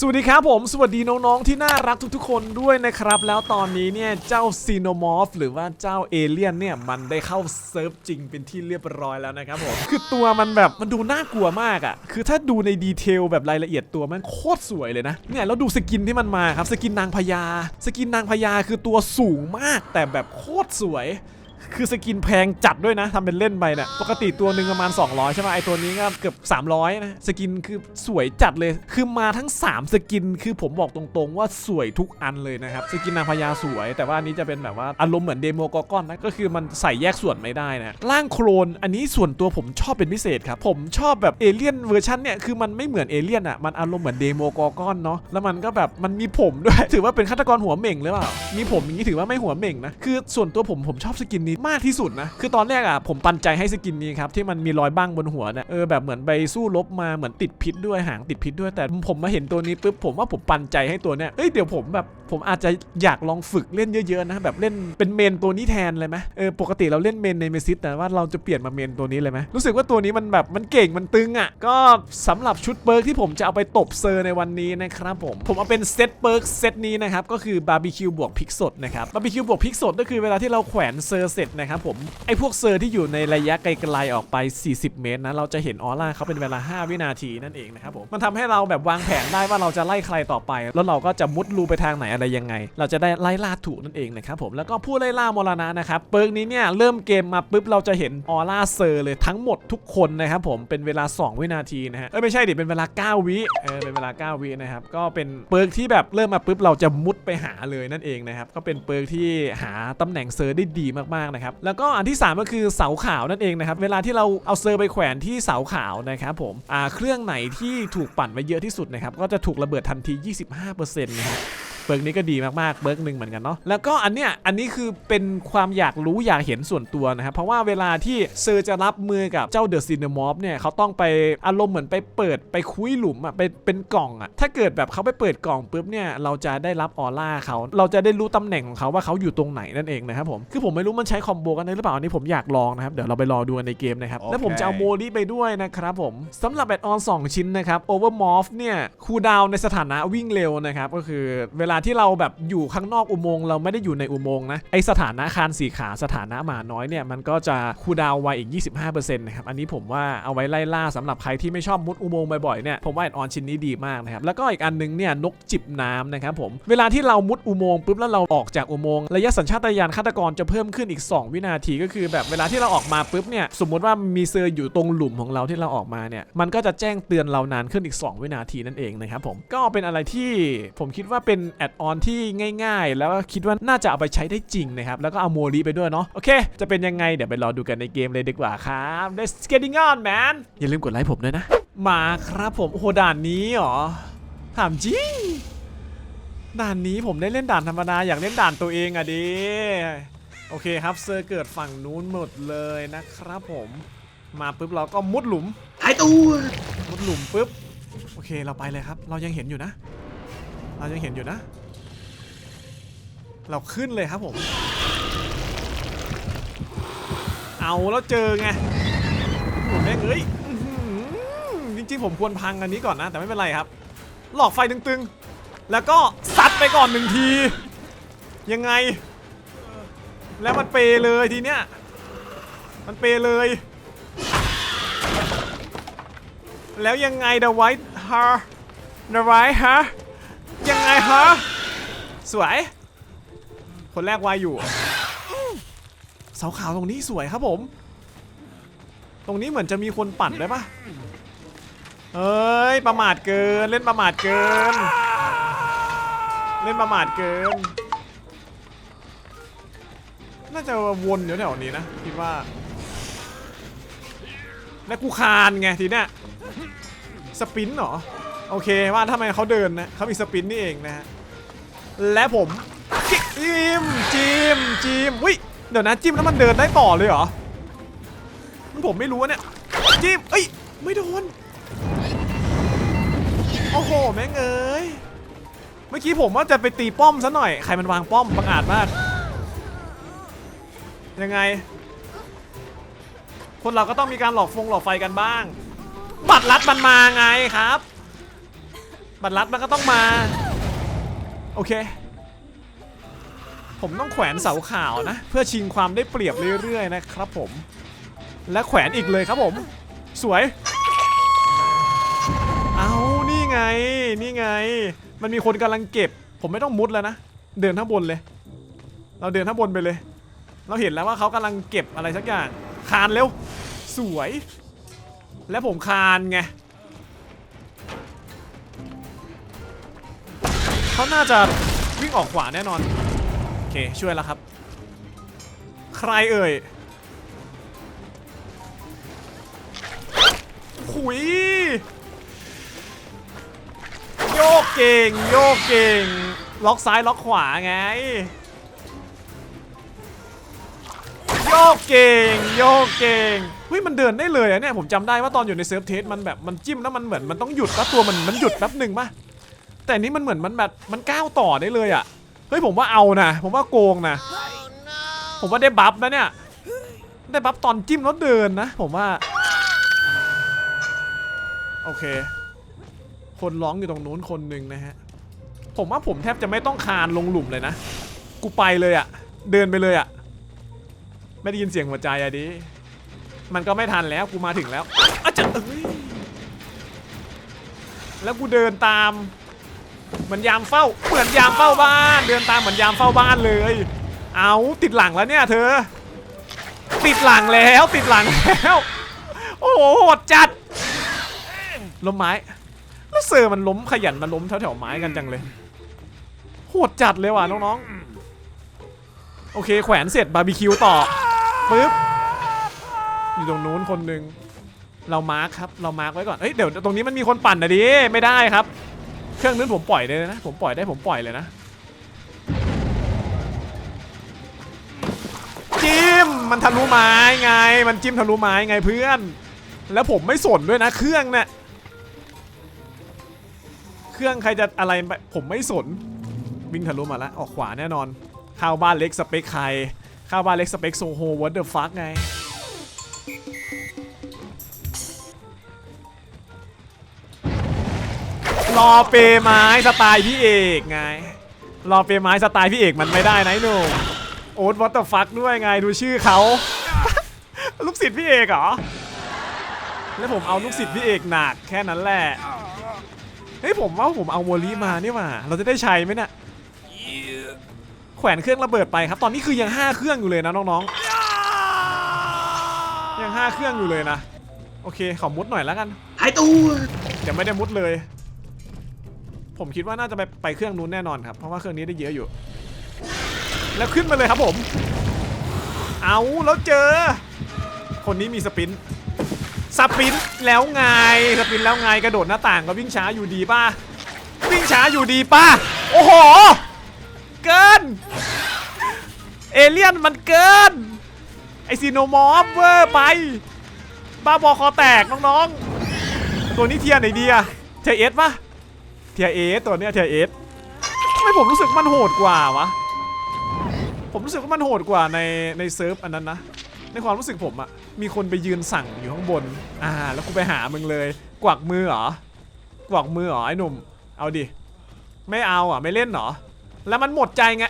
สวัสดีครับผม สวัสดีน้องๆที่น่ารักทุกๆ คนด้วยนะครับ แล้วตอนนี้เนี่ยเจ้าซีโนมอร์ฟหรือว่าเจ้าเอเลี่ยนเนี่ยมันได้เข้าเซิร์ฟจริงเป็นที่เรียบร้อยแล้วนะครับผมคือตัวมันแบบมันดูน่ากลัวมากอะ่ะ คือถ้าดูในดีเทลแบบรายละเอียดตัวมันโคตรสวยเลยนะเนี่ยแล้วดูสกินที่มันมาครับสกินนางพญาสกินนางพญาคือตัวสูงมากแต่แบบโคตรสวย คือสกินแพงจัดด้วยนะทำเป็นเล่นไปเนี่ยปกติตัวหนึ่งประมาณ 200 ใช่ไหมไอตัวนี้ก็เกือบ 300 นะ สกินคือสวยจัดเลย คือมาทั้ง 3 สกิน คือผมบอกตรงๆว่าสวยทุกอันเลยนะครับ สกินนางพญาสวย แต่ว่าอันนี้จะเป็นแบบว่าอารมณ์เหมือนเดโมกอกอนนะ ก็คือมันใส่แยกส่วนไม่ได้นะ ร่างโครน อันนี้ส่วนตัวผมชอบเป็นพิเศษครับ ผมชอบแบบเอเลี่ยนเวอร์ชันเนี่ย คือมันไม่เหมือนเอเลี่ยนอะ มันอารมณ์เหมือนเดโมกอกอนเนาะ แล้วมันก็แบบมันมีผมด้วย ถือว่าเป็นฆาตกรหัวเหม่งหรือเปล่า มีผมอย่างนี้ถือว่าไม่หัวเหม่งนะ คือส่วนตัวผมผมชอบสกินนี้มากที่สุดนะ คือตอนแรกอะผมปันใจให้สกินนี้ครับที่มันมีรอยบ้างบนหัวเนี่ยเออแบบเหมือนไปสู้รบมาเหมือนติดพิษด้วยหางติดพิษด้วยแต่ผมมาเห็นตัวนี้ปุ๊บผมว่าผมปันใจให้ตัวเนี้ยเอ้ยเดี๋ยวผมแบบผมอาจจะอยากลองฝึกเล่นเยอะๆนะแบบเล่นเป็นเมนตัวนี้แทนเลยไหมเออปกติเราเล่นเมนในเมซิสแต่ว่าเราจะเปลี่ยนมาเมนตัวนี้เลยไหมรู้สึกว่าตัวนี้มันแบบมันเก่งมันตึงอะก็สำหรับชุดเบิร์กที่ผมจะเอาไปตบเซอร์ในวันนี้นะครับผมผมเอาเป็นเซตเบิร์กเซตนี้นะครับก็คือบาร์บีคิวบวกพริกสดนะครับบาร์บีคิวบวกพริกสดก็คือเวลาที่เราแขวนเซอร์เสร็จนะครับผมไอพวกเซอร์ที่อยู่ในระยะไกลๆออกไป 40 เมตรนะเราจะเห็นออร่าเขาเป็นเวลา 5 วินาทีนั่นเองนะครับผมมันทำให้เราแบบวางแผนได้ว่าเราจะไล่ใครต่อไป แล้วเราก็จะมุดรูไปทางไหนอะไรยังไง เราจะได้ไล่ล่าถูกนั่นเองนะครับผมแล้วก็ผู้ไล่ล่ามรณะนะครับเปิร์กนี้เนี่ยเริ่มเกมมาปุ๊บเราจะเห็นออร่าเซอร์เลยทั้งหมดทุกคนนะครับผมเป็นเวลา 2 วินาทีนะฮะเอ้ยไม่ใช่ดิเป็นเวลา 9 วิเออเป็นเวลา 9 วินะครับก็เป็นเปิร์กที่แบบเริ่มมาปุ๊บเราจะมุดไปหาเลยนั่นเองนะครับก็เป็นเปิร์กที่หาตำแหน่งเซอร์ได้ดีมากๆนะครับแล้วก็อันที่ 3 ก็คือเสาขาวนั่นเองนะครับเวลาที่เราเอาเซอร์ไปแขวนที่เสาขาวนะครับผมอ่าเครื่องไหนที่ถูกปั่นไว้เยอะที่สุดนะครับก็จะถูกระเบิดทันที 25%นะครับ เบิร์กนี้ก็ดีมากๆเบิร์กหนึ่งเหมือนกันเนาะแล้วก็อันเนี้ยอันนี้คือเป็นความอยากรู้อยากเห็นส่วนตัวนะครับเพราะว่าเวลาที่เซอร์จะรับมือกับเจ้าเดอะซินเนมอฟเนี่ยเขาต้องไปอารมณ์เหมือนไปเปิดไปคุยหลุมอะไปเป็นกล่องอะถ้าเกิดแบบเขาไปเปิดกล่องปุ๊บเนี่ยเราจะได้รับออร่าเขาเราจะได้รู้ตำแหน่งของเขาว่าเขาอยู่ตรงไหนนั่นเองนะครับผมคือผมไม่รู้มันใช้คอมโบกันได้หรือเปล่าอันนี้ผมอยากลองนะครับเดี๋ยวเราไปรอดูกันในเกมนะครับแล้วผมจะเอาโมลิไปด้วยนะครับผมสำหรับแอดออน2ชิ้นนะครับโอเวอร์มอฟเนี่ยคูดาวในสถานะวิ่งเร็วนะครับก็คือเวลาที่เราแบบอยู่ข้างนอกอุโมงค์เราไม่ได้อยู่ในอุโมงค์นะไอสถานะคานสีขาสถานะหมาน้อยเนี่ยมันก็จะคูดาวไวอีก 25%นะครับอันนี้ผมว่าเอาไว้ไล่ล่าสำหรับใครที่ไม่ชอบมุดอุโมงค์บ่อยๆเนี่ยผมว่าแอดออนชิ้นนี้ดีมากนะครับแล้วก็อีกอันนึงเนี่ยนกจิบน้ำนะครับผมเวลาที่เรามุดอุโมงค์ปุ๊บแล้วเราออกจากอุโมงค์ระยะสัญชาตญาณฆาตกรจะเพิ่มขึ้นอีก 2 วินาทีก็คือ แบบเวลาที่เราออกมาปุ๊บเนี่ยสมมติว่ามีเซอร์อยู่ตรงหลุมของเราที่เราออกมาเนี่ยมันก็จะแจ้งเตือนเรานานขึ้นอีก 2 วินาทีนั่นเองนะครับผมก็เป็นอะไรที่ผมคิดว่าเป็นแอดออนที่ง่าย ๆ แล้วก็คิดว่าน่าจะเอาไปใช้ได้จริงนะครับ แล้วก็เอาโมลีไปด้วยเนาะโอเค จะเป็นยังไงเดี๋ยวไปรอดูกันในเกมเลยดีกว่าครับ Let's getting on man อย่าลืมกดไลค์ผมด้วยนะ มาครับผมโอ้โหด่านนี้เหรอถามจริงด่านนี้ผมได้เล่นด่านธรรมดาอยากเล่นด่านตัวเองอะดิโอเคครับเซอร์เกิดฝั่งนู้นหมดเลยนะครับผมมาปุ๊บเราก็มุดหลุมหายตัวมุดหลุมปุ๊บโอเคเราไปเลยครับ เรายังเห็นอยู่นะ เรายังเห็นอยู่นะ เราขึ้นเลยครับผม เอาแล้วเจอไงโอ้โหแม่งเอ้ยจริงๆผมควรพังอันนี้ก่อนนะ แต่ไม่เป็นไรครับ หลอกไฟตึงๆ แล้วก็ซัดไปก่อนหนึ่งที ยังไง แล้วมันเปเลยทีเนี้ย มันเปเลย แล้วยังไงเดอะไวท์ฮะเดอะไวท์ฮะยังไงฮะสวย คนแรกวายอยู่ เสาขาวตรงนี้สวยครับผม ตรงนี้เหมือนจะมีคนปั่นได้ปะเอ้ยประมาทเกินเล่นประมาทเกิน เล่นประมาทเกิน น่าจะวนอยู่แถวนี้นะคิดว่าแล้วกูคานไงทีเนี้ยสปินเหรอ โอเคว่าทำไมเขาเดินนะเขามีสปินนี่เองนะฮะและผม จิมจิมจิมวิเดี๋ยวนะจิ้มแล้วมันเดินได้ต่อเลยเหรอผมไม่รู้อะเนี่ยจิ้มเอ้ยไม่โดนโอ้โหแม่งเอ้ยเมื่อกี้ผมว่าจะไปตีป้อมซะหน่อยใครมันวางป้อมบังอาจมาก ยังไง คนเราก็ต้องมีการหลอกฟงหลอกไฟกันบ้าง บัตรลัดมันมาไงครับ บัตรลัดมันก็ต้องมา โอเค ผมต้องแขวนเสาขาวนะ เพื่อชิงความได้เปรียบเรื่อยๆนะครับผม และแขวนอีกเลยครับผม สวย เอานี่ไง นี่ไง มันมีคนกำลังเก็บ ผมไม่ต้องมุดแล้วนะ เดินข้างบนเลย เราเดินข้างบนไปเลย เราเห็นแล้วว่าเขากำลังเก็บอะไรสักอย่าง คานเร็ว สวย และผมคานไงเขาน่าจะวิ่งออกขวาแน่นอน อเคช่วยแล้วครับ ใครเอ่ยขุยโยกเก่งโยกเก่ง ล็อกซ้ายล็อกขวาไง โยกเก่งโยกเก่งเฮ้ยมันเดินได้เลยอะเนี่ยผมจำได้ว่าตอนอยู่ในเซิร์ฟเทสมันแบบมันจิ้มแล้วมันเหมือนมันต้องหยุดแล้วตัวมันมันหยุดแป๊บหนึ่งป่ะแต่นนี้มันเหมือนมันแบบมันก้าวต่อได้เลยอะ เฮ้ยผมว่าเอานะ ผมว่าโกงนะ ผมว่าได้บัฟนะเนี่ย ได้บัฟตอนจิ้มแล้วเดินนะ ผมว่า โอเค คนร้องอยู่ตรงนู้นคนหนึ่งนะฮะ ผมว่าผมแทบจะไม่ต้องคานลงหลุมเลยนะ กูไปเลยอะเดินไปเลยอะไม่ได้ยินเสียงหัวใจอะดิ มันก็ไม่ทันแล้วกูมาถึงแล้วอาจะเอ้ยแล้วกูเดินตาม เหมือนยามเฝ้า เหมือนยามเฝ้าบ้าน เดินตามเหมือนยามเฝ้าบ้านเลย เอาติดหลังแล้วเนี่ยเธอ ติดหลังแล้วติดหลังแล้ว โอ้โหโหดจัด ล้มไม้ แล้วเซอร์มันล้มขยันมาล้มแถวๆไม้กันจังเลย โหดจัดเลยว่ะน้องๆ โอเคแขวนเสร็จบาร์บีคิวต่อปึ๊บ อยู่ตรงนู้นคนหนึ่งเรามาร์คครับ เรามาร์คไว้ก่อน เอ้ยเดี๋ยวตรงนี้มันมีคนปั่นนะดิ ไม่ได้ครับ เครื่องนู้นผมปล่อยเลยนะ ผมปล่อยได้ผมปล่อยเลยนะจิ้มมันทะลุไม้ไง มันจิ้มทะลุไม้ไงเพื่อน แล้วผมไม่สนด้วยนะเครื่องเนี่ยเครื่องใครจะอะไรไปผมไม่สน วิ่งทะลุมาแล้วออกขวาแน่นอนข้าวบ้านเล็กสเปคใครข้าวบ้านเล็กสเปคโซโฮวัตเดอร์ฟักไง รอเปไม้สไตล์พี่เอกไง รอเปไม้สไตล์พี่เอกมันไม่ได้นะไอ้หนุ่มโอ๊ตวอเตอร์ฟักด้วยไงดูชื่อเขา ลูกศิษย์พี่เอกเหรอ แล้วผมเอาลูกศิษย์พี่เอกหนักแค่นั้นแหละ เฮ้ยผมว่าผมเอาโมลีมานี่หว่าเราจะได้ใช้ไหมเนี่ยแขวนเครื่องระเบิดไปครับ ตอนนี้คือยังห้าเครื่องอยู่เลยนะน้องๆ ยังห้าเครื่องอยู่เลยนะ โอเคขอมุดหน่อยแล้วกันหายตัวยังไม่ได้มุดเลย ผมคิดว่าน่าจะไปไปเครื่องนู้นแน่นอนครับ เพราะว่าเครื่องนี้ได้เยอะอยู่ แล้วขึ้นมาเลยครับผม เอาแล้วเจอ คนนี้มีสปิน สปินแล้วไง สปินแล้วไงกระโดดหน้าต่างก็วิ่งช้าอยู่ดีป่ะ วิ่งช้าอยู่ดีป่ะ โอ้โห เกิน เอเลี่ยนมันเกิน ไอซีโนมอฟเวอร์ไป บ้าบอคอแตกน้องๆ ตัวนี้เทียร์ไหนดีอะเทียเอสป่ะ ทียเอสตัวเนี้ยเทียเอสทำไมผมรู้สึกมันโหดกว่าวะ ผมรู้สึกว่ามันโหดกว่าในในเซิร์ฟอันนั้นนะ ในความรู้สึกผมอะมีคนไปยืนสั่งอยู่ข้างบน อ่า แล้วกูไปหามึงเลย กวักมือเหรอ กวักมือเหรอไอ้หนุ่ม เอาดิ ไม่เอาอะไม่เล่นเหรอ แล้วมันหมดใจไง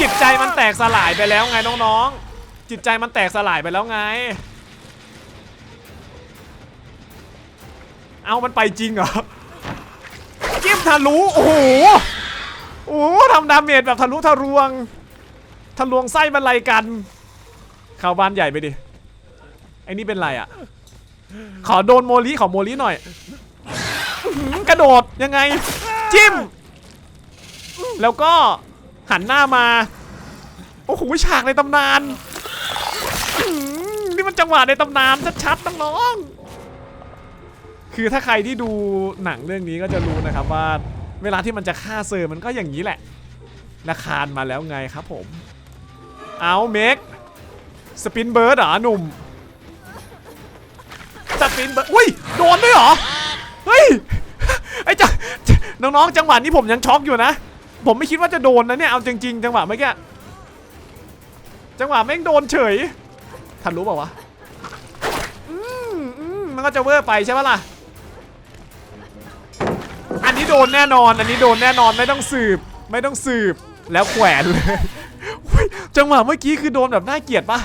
จิตใจมันแตกสลายไปแล้วไงน้องๆ จิตใจมันแตกสลายไปแล้วไง เอามันไปจริงเหรอ ทะลุโอ้โหโอ้โหทำดาเมจแบบทะลุทะลวง ทะลวงไส้บรรลัยกันเข้าบ้านใหญ่ไปดิไอ้นี่เป็นไรอะ ขอโดนโมลีขอโมลีหน่อยกระโดดยังไง จิ้ม แล้วก็หันหน้ามา โอ้โหฉากในตำนานนี่มันจังหวะในตำนานชัดๆน้องๆ คือถ้าใครที่ดูหนังเรื่องนี้ก็จะรู้นะครับว่าเวลาที่มันจะฆ่าเซอร์มันก็อย่างนี้แหละนาคานมาแล้วไงครับผม เอาเมกสปินเบิร์ดเหรอหนุ่มสปินเบิร์ดอุ้ยโดนด้วยเหรอ เฮ้ยไอ้จังน้องๆ จังหวะนี้ผมยังช็อกอยู่นะ ผมไม่คิดว่าจะโดนนะเนี่ย เอาจริง ๆ จังหวะเมื่อกี้ จังหวะแม่งโดนเฉย ทันรู้เปล่าวะ อืมอืมมันก็จะเวอร์ไปใช่ปะล่ะ นนนี้โดนแน่นอน อันนี้โดนแน่นอนไม่ต้องสืบ ไม่ต้องสืบแล้วแขวนเลยอุ๊ยจังหวะเมื่อกี้คือโดนแบบน่าเกลียดปะ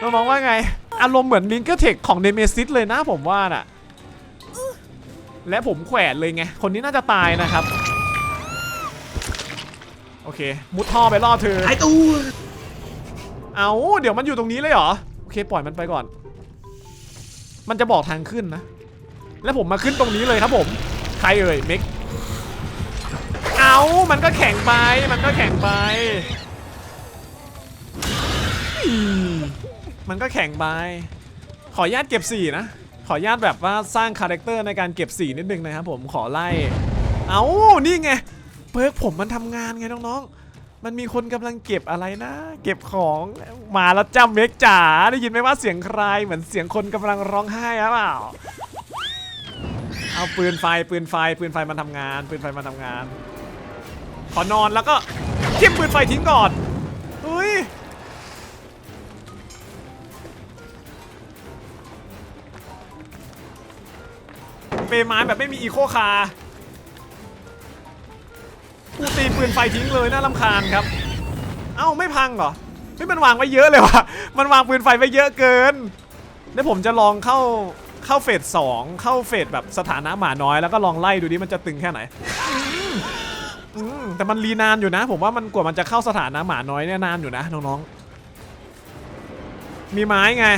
น้องๆว่าไง อารมณ์เหมือนลิงเกอร์เทคของเนเมซิสเลยนะผมว่าน่ะ และผมแขวนเลยไง คนนี้น่าจะตายนะครับ โอเค มุดท่อไปล่อเธอหายตัวเอาเดี๋ยวมันอยู่ตรงนี้เลยเหรอ โอเค ปล่อยมันไปก่อน มันจะบอกทางขึ้นนะ แล้วผมมาขึ้นตรงนี้เลยครับผมใครเอ่ยเม็กเอามันก็แข็งไป มันก็แข็งไป มันก็แข็งไป ขออนุญาตเก็บสี่นะ ขออนุญาตแบบว่าสร้างคาแรคเตอร์ในการเก็บสี่นิดนึงนะครับผมขอไล่ เอานี่ไง เพิร์กผมมันทำงานไงน้องๆ มันมีคนกำลังเก็บอะไรนะ เก็บของมาแล้วจ้าเมกจ๋าได้ยินไหมว่าเสียงใครเหมือนเสียงคนกำลังร้องไห้หรือเปล่า เอาปืนไฟปืนไฟปืนไฟมันทำงาน ปืนไฟมันทำงาน ขอนอนแล้วก็ทิ่มปืนไฟทิ้งก่อนเฮ้ยเปย์ไม้แบบไม่มีอีโคคาร์กูตีปืนไฟทิ้งเลยน่ารำคาญครับ เอ้าไม่พังเหรอเฮ้ยมันวางไว้เยอะเลยว่ะ มันวางปืนไฟไว้เยอะเกิน เดี๋ยวผมจะลองเข้า เข้าเฟสสองเข้าเฟสแบบสถานะหมาน้อยแล้วก็ลองไล่ดูดิมันจะตึงแค่ไหนอืมแต่มันรีนานอยู่นะ ผมว่ามันกว่ามันจะเข้าสถานะหมาน้อยเนี่ยนานอยู่นะน้องๆ มีไม้ไง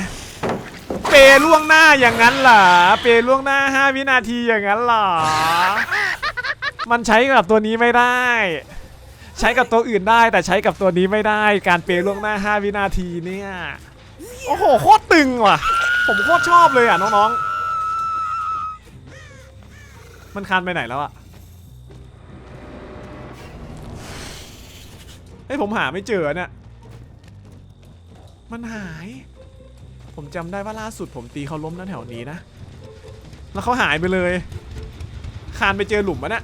เปรล่วงหน้าอย่างนั้นเหรอเปรล่วงหน้า 5 วินาทีอย่างนั้นเหรอมันใช้กับตัวนี้ไม่ได้ ใช้กับตัวอื่นได้แต่ใช้กับตัวนี้ไม่ได้ การเปรล่วงหน้า 5 วินาทีเนี่ยโอ้โหโคตรตึงว่ะ ผมโคตรชอบเลยอะน้องๆ มันคานไปไหนแล้วอะ เฮ้ยผมหาไม่เจอเนี่ย มันหาย ผมจำได้ว่าล่าสุดผมตีเขาล้มนั่นแถวนี้นะ แล้วเขาหายไปเลย คานไปเจอหลุมอะเนี่ย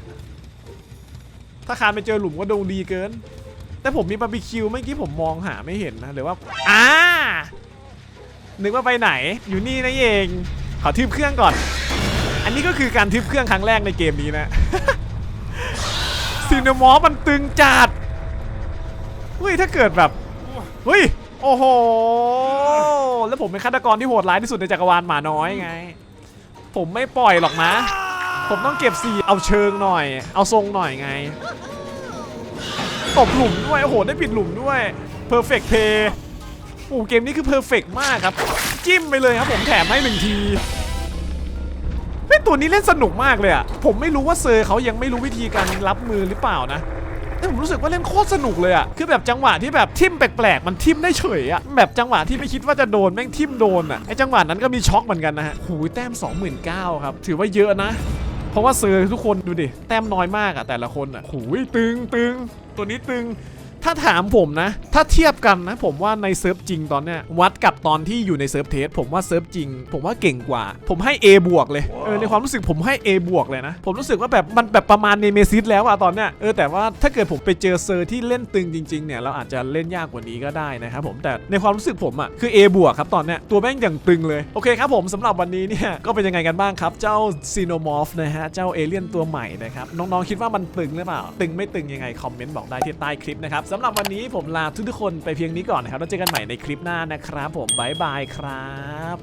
ถ้าคานไปเจอหลุมก็ดงดีเกิน แต่ผมมีบาร์บีคิวเมื่อกี้ผมมองหาไม่เห็นนะหรือว่าอ่า นึกว่าไปไหนอยู่นี่นะเองขอทึบเครื่องก่อน อันนี้ก็คือการทึบเครื่องครั้งแรกในเกมนี้นะซีนมอมันตึงจัดเฮ้ยถ้าเกิดแบบเฮ้ยโอ้โหแล้วผมเป็นฆาตกรที่โหดร้ายที่สุดในจักรวาลหมาน้อยไง ผมไม่ปล่อยหรอกนะ ผมต้องเก็บสีเอาเชิงหน่อย เอาทรงหน่อยไงตบหลุมด้วยโอ้โหได้ปิดหลุมด้วย perfect play โอ้โหเอ้เกมนี้คือ perfect มากครับ จิ้มไปเลยครับผมแถมให้หนึ่งทีเฮ้ยตัวนี้เล่นสนุกมากเลยอะผมไม่รู้ว่าเซอร์เขายังไม่รู้วิธีการรับมือหรือเปล่านะแต่ผมรู้สึกว่าเล่นโคตรสนุกเลยอะคือแบบจังหวะที่แบบทิมแปลกๆ มันทิมได้เฉยอะแบบจังหวะที่ไม่คิดว่าจะโดนแม่งทิมโดนอะไอจังหวะนั้นก็มีช็อกเหมือนกันนะฮะหูยแต้ม 29,000ครับ ถือว่าเยอะนะ เพราะว่าเซอร์ทุกคนดูดิ แต้มน้อยมากอะแต่ละคนอะหูยตึงตึงตัวนี้ตึง ถ้าถามผมนะ ถ้าเทียบกันนะ ผมว่าในเซิร์ฟจริงตอนเนี้ยวัดกับตอนที่อยู่ในเซิร์ฟเทสผมว่าเซิร์ฟจริง ผมว่าเก่งกว่า ผมให้ A บวกเลยเออในความรู้สึกผมให้ A บวกเลยนะ ผมรู้สึกว่าแบบมันแบบประมาณเนเมซิสแล้วอะตอนเนี้ยเออแต่ว่าถ้าเกิดผมไปเจอเซอร์ที่เล่นตึงจริงๆเนี่ยเราอาจจะเล่นยากกว่านี้ก็ได้นะครับผมแต่ในความรู้สึกผมอะคือ A บวกครับตอนเนี้ยตัวแม่งอย่างตึงเลยโอเคครับผมสำหรับวันนี้เนี่ยก็เป็นยังไงกันบ้างครับ เจ้าซีโนมอฟนะฮะเจ้าเอเลี่ยนตัวใหม่นะครับน้องๆคิดว่ามันตึงหรือเปล่า ตึงไม่ตึงยังไงคอมเมนต์บอกได้ที่ใต้คลิปนะครับสำหรับวันนี้ผมลาทุกๆคนไปเพียงนี้ก่อนนะครับแล้วเจอกันใหม่ในคลิปหน้านะครับ ผมบายบายครับ